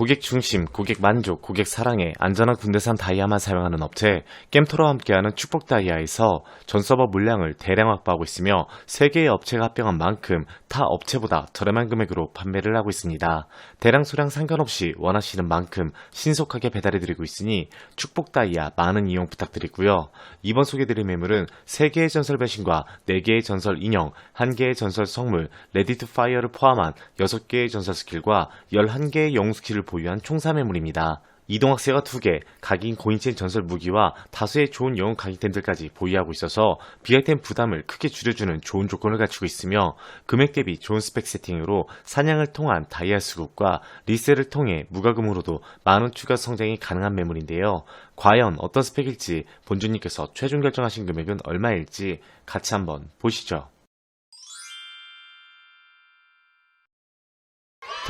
고객 중심, 고객 만족, 고객 사랑에 안전한 군대산 다이아만 사용하는 업체 겜토로와 함께하는 축복 다이아에서 전 서버 물량을 대량 확보하고 있으며 3개의 업체가 합병한 만큼 타 업체보다 저렴한 금액으로 판매를 하고 있습니다. 대량 소량 상관없이 원하시는 만큼 신속하게 배달해드리고 있으니 축복 다이아 많은 이용 부탁드리고요. 이번 소개드릴 매물은 3개의 전설 배신과 4개의 전설 인형, 1개의 전설 성물, 레디 투 파이어를 포함한 6개의 전설 스킬과 11개의 영웅 스킬을 보유한 총사 매물입니다. 이동학세가 2개, 각인 고인체인 전설 무기와 다수의 좋은 영웅 각인템들까지 보유하고 있어서 비아이템 부담을 크게 줄여주는 좋은 조건을 갖추고 있으며 금액 대비 좋은 스펙 세팅으로 사냥을 통한 다이아 수급과 리셀을 통해 무과금으로도 많은 추가 성장이 가능한 매물인데요. 과연 어떤 스펙일지 본주님께서 최종 결정하신 금액은 얼마일지 같이 한번 보시죠.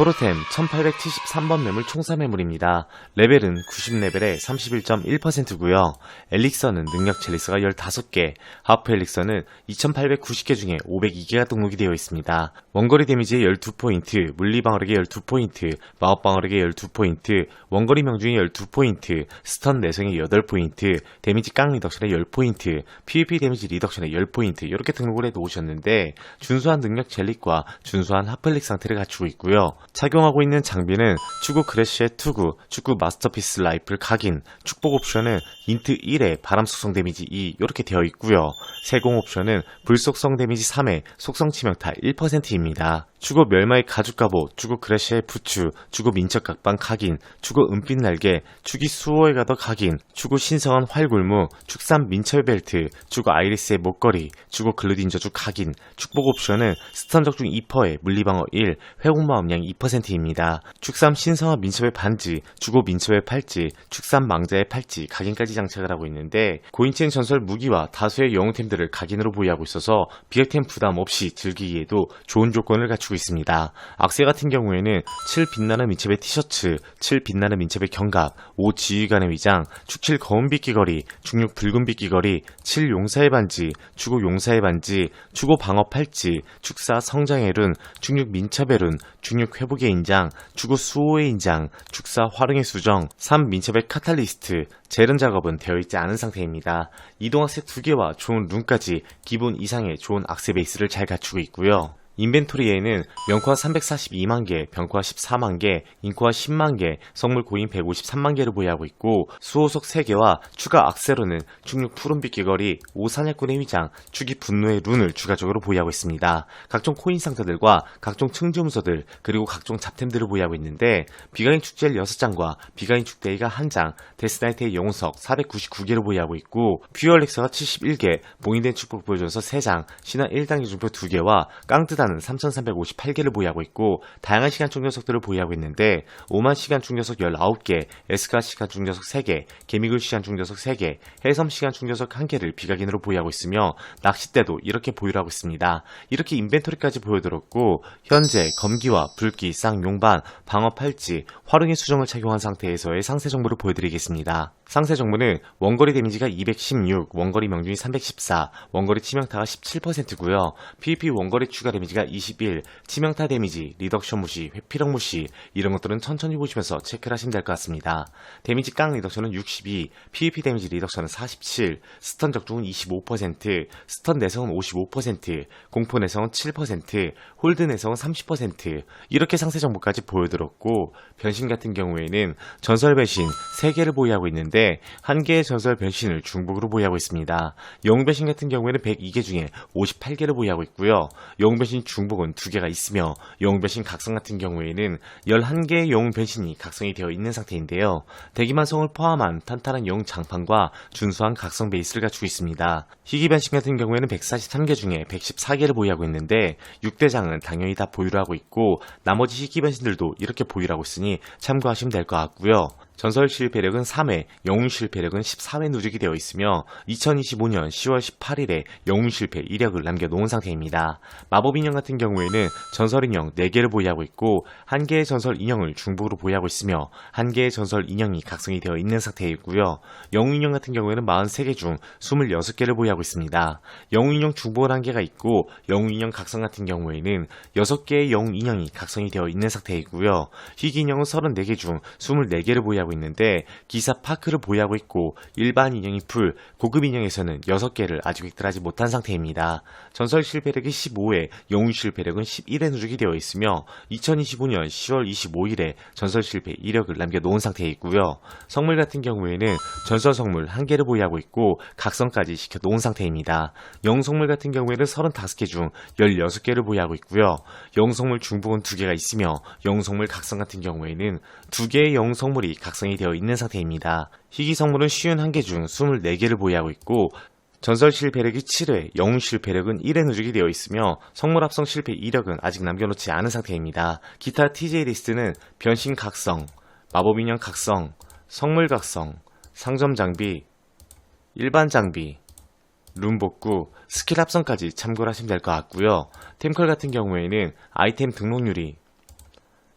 토르템 1873번 매물 총사 매물입니다. 레벨은 90레벨에 31.1%고요. 엘릭서는 능력 젤리스가 15개, 하프 엘릭서는 2890개 중에 502개가 등록이 되어 있습니다. 원거리 데미지에 12포인트, 물리 방어력에 12포인트, 마법 방어력에 12포인트, 원거리 명중에 12포인트, 스턴 내성에 8포인트, 데미지 깡 리덕션에 10포인트, PVP 데미지 리덕션에 10포인트 이렇게 등록을 해 놓으셨는데 준수한 능력 젤릭과 준수한 하플릭 상태를 갖추고 있고요. 착용하고 있는 장비는 축구 크래쉬의 투구, 축구 마스터피스 라이플 각인, 축복 옵션은 인트 1에 바람 속성 데미지 2 이렇게 되어 있고요. 세공 옵션은 불 속성 데미지 3에 속성 치명타 1%입니다. 주고 멸마의 가죽 갑옷, 주고 크래쉬의 부추, 주고 민첩 각방 각인, 주고 은빛 날개, 주기 수호에 가더 각인, 주고 신성한 활굴무, 축산 민철 벨트, 주고 아이리스의 목걸이, 주고 글루딘저주 각인, 축복 옵션은 스턴 적중 2%에 물리방어 1, 회복마 음량 2%입니다. 축삼 신성한 민첩의 반지, 주고 민첩의 팔찌, 축삼 망자의 팔찌, 각인까지 장착을 하고 있는데 고인체인 전설 무기와 다수의 영웅템들을 각인으로 보유하고 있어서 비액템 부담 없이 즐기기에도 좋은 조건을 갖추고 있습니다. 악세 같은 경우에는 7 빛나는 민첩의 티셔츠, 7 빛나는 민첩의 경갑, 5 지휘관의 위장, 축7 거운빛 귀걸이, 중육 붉은빛 귀걸이, 7 용사의 반지, 주고 용사의 반지, 주고 방어 팔찌, 축사 성장의 룬, 중육 민첩의 룬, 중육 회복의 인장, 주고 수호의 인장, 축사 활용의 수정, 3 민첩의 카탈리스트, 재른 작업은 되어 있지 않은 상태입니다. 이동학세 2개와 좋은 룬까지 기본 이상의 좋은 악세 베이스를 잘 갖추고 있고요. 인벤토리에는 명코화 342만 개, 병코화 14만 개, 인코화 10만 개, 성물 고인 153만 개를 보유하고 있고 수호석 3개와 추가 악세로는 충육 푸른빛 귀걸이, 오사냥꾼의 위장, 축이 분노의 룬을 추가적으로 보유하고 있습니다. 각종 코인 상자들과 각종 층지문서들 그리고 각종 잡템들을 보유하고 있는데 비가인 축제일 6장과 비가인 축대이가 1장, 데스나이트의 영웅석 499개를 보유하고 있고 퓨어렉서가 71개, 봉인된 축복 보여줘서 3장, 신화 1단계 중표 2개와 깡뜨 다는 3,358개를 보유하고 있고 다양한 시간 충전석들을 보유하고 있는데 5만 시간 충전석 19개, 에스카 시간 충전석 3개, 개미굴 시간 충전석 3개, 해섬 시간 충전석 1개를 비각인으로 보유하고 있으며 낚싯대도 이렇게 보유를 하고 있습니다. 이렇게 인벤토리까지 보여드렸고 현재 검기와 불기, 쌍 용반, 방어 팔찌, 활용의 수정을 착용한 상태에서의 상세 정보를 보여드리겠습니다. 상세 정보는 원거리 데미지가 216, 원거리 명중이 314, 원거리 치명타가 17%고요. PVP 원거리 추가 데미지가 21, 치명타 데미지, 리덕션 무시, 회피력 무시 이런 것들은 천천히 보시면서 체크를 하시면 될 것 같습니다. 데미지 깡 리덕션은 62, PVP 데미지 리덕션은 47, 스턴 적중은 25%, 스턴 내성은 55%, 공포 내성은 7%, 홀드 내성은 30% 이렇게 상세 정보까지 보여드렸고 변신 같은 경우에는 전설 배신 3개를 보유하고 있는데 한 개의 전설 변신을 중복으로 보유하고 있습니다. 영웅 변신 같은 경우에는 102개 중에 58개를 보유하고 있고요. 영웅 변신 중복은 2개가 있으며 영웅 변신 각성 같은 경우에는 11개의 영웅 변신이 각성이 되어 있는 상태인데요. 대기만성을 포함한 탄탄한 영웅 장판과 준수한 각성 베이스를 갖추고 있습니다. 희귀 변신 같은 경우에는 143개 중에 114개를 보유하고 있는데 6대장은 당연히 다 보유를 하고 있고 나머지 희귀 변신들도 이렇게 보유를 하고 있으니 참고하시면 될 것 같고요. 전설 실패력은 3회, 영웅 실패력은 14회 누적이 되어 있으며 2025년 10월 18일에 영웅 실패 1역을 남겨놓은 상태입니다. 마법 인형 같은 경우에는 전설 인형 4개를 보유하고 있고 1개의 전설 인형을 중복으로 보유하고 있으며 1개의 전설 인형이 각성이 되어 있는 상태이고요. 영웅 인형 같은 경우에는 43개 중 26개를 보유하고 있습니다. 영웅 인형 중복은 1개가 있고 영웅 인형 각성 같은 경우에는 6개의 영웅 인형이 각성이 되어 있는 상태이고요. 희귀 인형은 34개 중 24개를 보유하고 있는데 기사 파크를 보유하고 있고 일반 인형이 풀, 고급 인형에서는 6개를 아직 획득하지 못한 상태입니다. 전설 실패력이 15회, 영웅 실패력은 11회 누적이 되어 있으며 2025년 10월 25일에 전설 실패 1역을 남겨놓은 상태에 있고요. 성물 같은 경우에는 전설 성물 1개를 보유하고 있고 각성까지 시켜놓은 상태입니다. 영웅 성물 같은 경우에는 35개 중 16개를 보유하고 있고요. 영웅 성물 중복은 2개가 있으며 영웅 성물 각성 같은 경우에는 2개의 영웅 성물이 각성 이 되어 있는 상태입니다. 희귀 성물은 쉬운 1개 중 24개를 보유하고 있고 전설 실패력이 7회, 영웅 실패력은 1회 누적이 되어 있으며 성물 합성 실패 2력은 아직 남겨놓지 않은 상태입니다. 기타 TJ 리스트는 변신 각성, 마법 인형 각성, 성물 각성, 상점 장비, 일반 장비, 룸 복구, 스킬 합성까지 참고를 하시면 될 것 같고요. 템컬 같은 경우에는 아이템 등록률이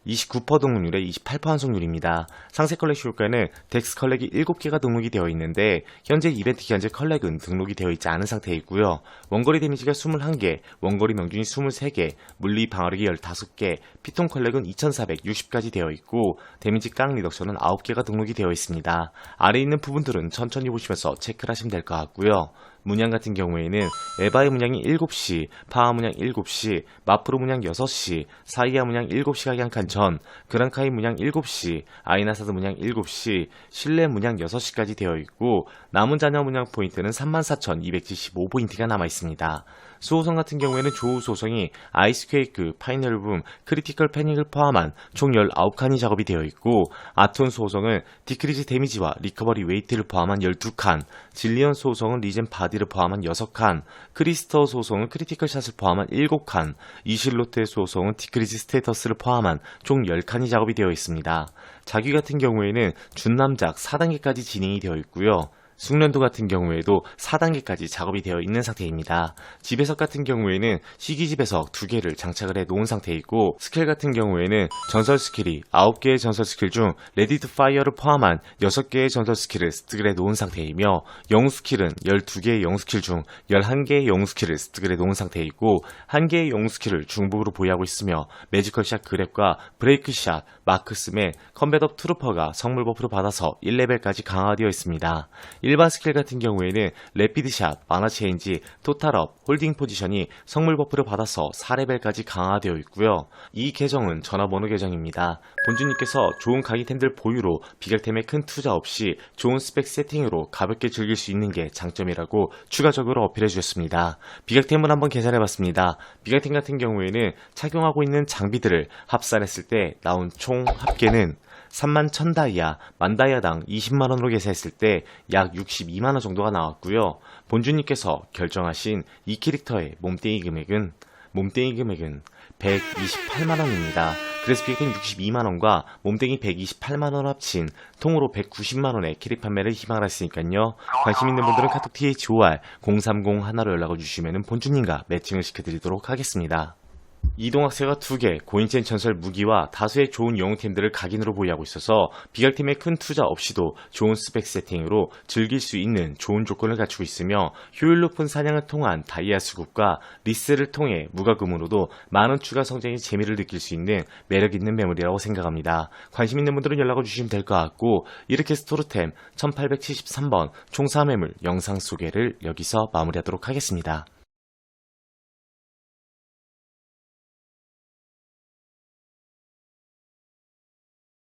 29% 등록률에 28% 환송률입니다. 상세 컬렉 효과는 덱스 컬렉이 7개가 등록이 되어 있는데 현재 이벤트 기간제 컬렉은 등록이 되어 있지 않은 상태이고요. 원거리 데미지가 21개, 원거리 명중이 23개, 물리 방어력이 15개, 피통 컬렉은 2460까지 되어 있고 데미지 깡 리덕션은 9개가 등록이 되어 있습니다. 아래 있는 부분들은 천천히 보시면서 체크를 하시면 될 것 같고요. 문양 같은 경우에는 에바의 문양이 7시, 파워 문양 7시, 마프로 문양 6시, 사이아 문양 7시가 양칸 전, 그랑카이 문양 7시, 아이나사드 문양 7시, 실내 문양 6시까지 되어 있고 남은 자녀 문양 포인트는 34,275포인트가 남아 있습니다. 수호성 같은 경우에는 조우 소성이 아이스퀘이크, 파이널붐, 크리티컬 패닉을 포함한 총 19칸이 작업이 되어 있고 아톤 소호성은 디크리즈 데미지와 리커버리 웨이트를 포함한 12칸, 질리언 소호성은 리젠 바디를 포함한 6칸, 크리스터 소호성은 크리티컬 샷을 포함한 7칸, 이실로트의 소호성은 디크리즈 스테이터스를 포함한 총 10칸이 작업이 되어 있습니다. 자귀 같은 경우에는 준남작 4단계까지 진행이 되어 있고요. 숙련도 같은 경우에도 4단계까지 작업이 되어 있는 상태입니다. 집에서 같은 경우에는 시기집에서 2개를 장착을 해 놓은 상태이고 스킬 같은 경우에는 전설 스킬이 9개의 전설 스킬 중 레디 투 파이어를 포함한 6개의 전설 스킬을 습득을 해 놓은 상태이며 영웅 스킬은 12개의 영웅 스킬 중 11개의 영웅 스킬을 습득을 해 놓은 상태이고 1개의 영웅 스킬을 중복으로 보유하고 있으며 매지컬 샷 그랩과 브레이크 샷, 마크 스맨, 컴뱃업 트루퍼가 성물 버프를 받아서 1레벨까지 강화되어 있습니다. 일반 스킬 같은 경우에는 레피드샷, 마나체인지, 토탈업, 홀딩 포지션이 성물 버프를 받아서 4레벨까지 강화되어 있고요. 이 계정은 전화번호 계정입니다. 본주님께서 좋은 강의템들 보유로 비결템에 큰 투자 없이 좋은 스펙 세팅으로 가볍게 즐길 수 있는 게 장점이라고 추가적으로 어필해 주셨습니다. 비각템을 한번 계산해 봤습니다. 비각템 같은 경우에는 착용하고 있는 장비들을 합산했을 때 나온 총 합계는 3만 1000다이아, 만다이아당 20만원으로 계산했을 때 약 62만원 정도가 나왔고요. 본주님께서 결정하신 이 캐릭터의 몸뚱이 금액은 몸뚱이 금액은 128만원입니다. 그래서 비액은 62만원과 몸뚱이 128만원 합친 통으로 190만원의 캐릭 판매를 희망을 했으니까요. 관심 있는 분들은 카톡 THOR 030 하나로 연락을 주시면 본주님과 매칭을 시켜드리도록 하겠습니다. 이동학세가 2개, 고인첸 전설 무기와 다수의 좋은 영웅템들을 각인으로 보유하고 있어서 비각팀의 큰 투자 없이도 좋은 스펙 세팅으로 즐길 수 있는 좋은 조건을 갖추고 있으며 효율 높은 사냥을 통한 다이아 수급과 리스를 통해 무과금으로도 많은 추가 성장의 재미를 느낄 수 있는 매력 있는 매물이라고 생각합니다. 관심 있는 분들은 연락을 주시면 될 것 같고 이렇게 스토르템 1873번 총사 매물 영상 소개를 여기서 마무리하도록 하겠습니다.